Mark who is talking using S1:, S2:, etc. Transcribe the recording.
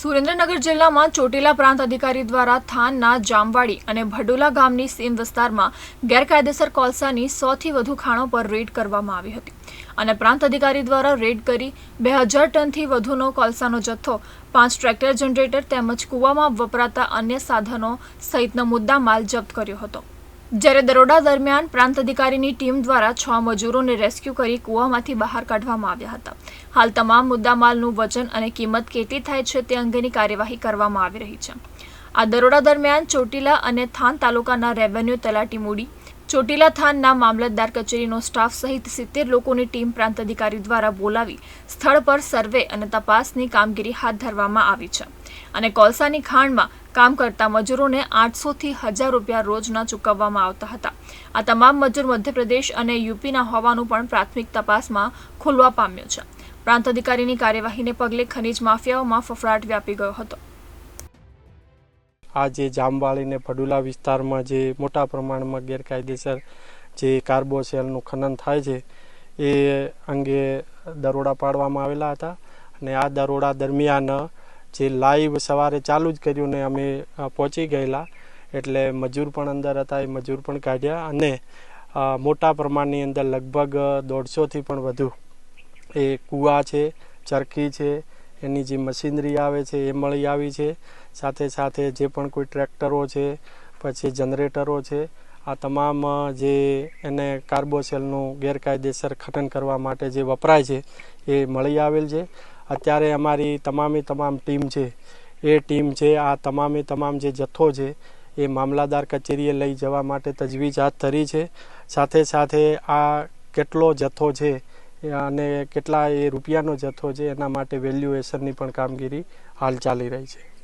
S1: સુરેન્દ્રનગર જિલ્લામાં ચોટીલા પ્રાંત અધિકારી દ્વારા થાનના જામવાડી અને ભડોલા ગામની સીમ વિસ્તારમાં ગેરકાયદેસર કોલસાની સોથી વધુ ખાણો પર રેડ કરવામાં આવી હતી. અને પ્રાંત અધિકારી દ્વારા રેડ કરી બે હજાર ટનથી વધુનો કોલસાનો જથ્થો, પાંચ ટ્રેક્ટર જનરેટર તેમજ કૂવામાં વપરાતા અન્ય સાધનો સહિતનો મુદ્દા માલ જપ્ત કર્યો હતો. જ્યારે દરોડા દરમિયાન પ્રાંત અધિકારીની ટીમ દ્વારા છ મજૂરોને રેસ્ક્યુ કરી કૂવામાંથી બહાર કાઢવામાં આવ્યા હતા. હાલ તમામ મુદ્દામાલનું વજન અને કિંમત કેટલી થાય છે તે અંગેની કાર્યવાહી કરવામાં આવી રહી છે. આ દરોડા દરમિયાન ચોટીલા અને થાન તાલુકાના રેવન્યુ તલાટી મૂડી ચોટીલા થાનના મામલતદાર કચેરીનો સ્ટાફ સહિત સિત્તેર લોકોની ટીમ પ્રાંત અધિકારી દ્વારા બોલાવી સ્થળ પર સર્વે અને તપાસની કામગીરી હાથ ધરવામાં આવી છે. અને કોલસાની ખાણમાં કામ કરતા મજૂરોને આઠસોથી હજાર રૂપિયા રોજના ચૂકવવામાં આવતા હતા. આ તમામ મજૂર મધ્યપ્રદેશ અને યુપીના હોવાનું પણ પ્રાથમિક તપાસમાં ખુલવા પામ્યું છે. પ્રાંત અધિકારીની કાર્યવાહીને પગલે ખનીજ માફિયાઓમાં ફફડાટ વ્યાપી ગયો હતો.
S2: આ જે જામવાળીને ભડુલા વિસ્તારમાં જે મોટા પ્રમાણમાં ગેરકાયદેસર જે કાર્બોસેલનું ખનન થાય છે, એ અંગે દરોડા પાડવામાં આવેલા હતા. અને આ દરોડા દરમિયાન જે લાઈવ સવારે ચાલુ જ કર્યું ને અમે પહોંચી ગયેલા. એટલે મજૂર પણ અંદર હતા, એ મજૂર પણ કાઢ્યા અને મોટા પ્રમાણની અંદર લગભગ દોઢસોથી પણ વધુ. એ કૂવા છે, ચરખી છે એની જે મશીનરી આવે છે, એ મળી આવી છે. સાથે સાથે જે પણ કોઈ ટ્રેક્ટરો છે, પછી જનરેટરો છે, આ તમામ જે એને કાર્બોસેલનું ગેરકાયદેસર ખનન કરવા માટે જે વપરાય છે, એ મળી આવેલ છે. અત્યારે અમારી તમામે તમામ ટીમ છે, એ ટીમ છે, આ તમામે તમામ જે જથ્થો છે, એ મામલાદાર કચેરીએ લઈ જવા માટે તજવીજ હાથ ધરી છે. સાથે સાથે આ કેટલો જથ્થો છે અને કેટલા એ રૂપિયાનો જથ્થો છે, એના માટે વેલ્યુએશનની પણ કામગીરી હાલ ચાલી રહી છે.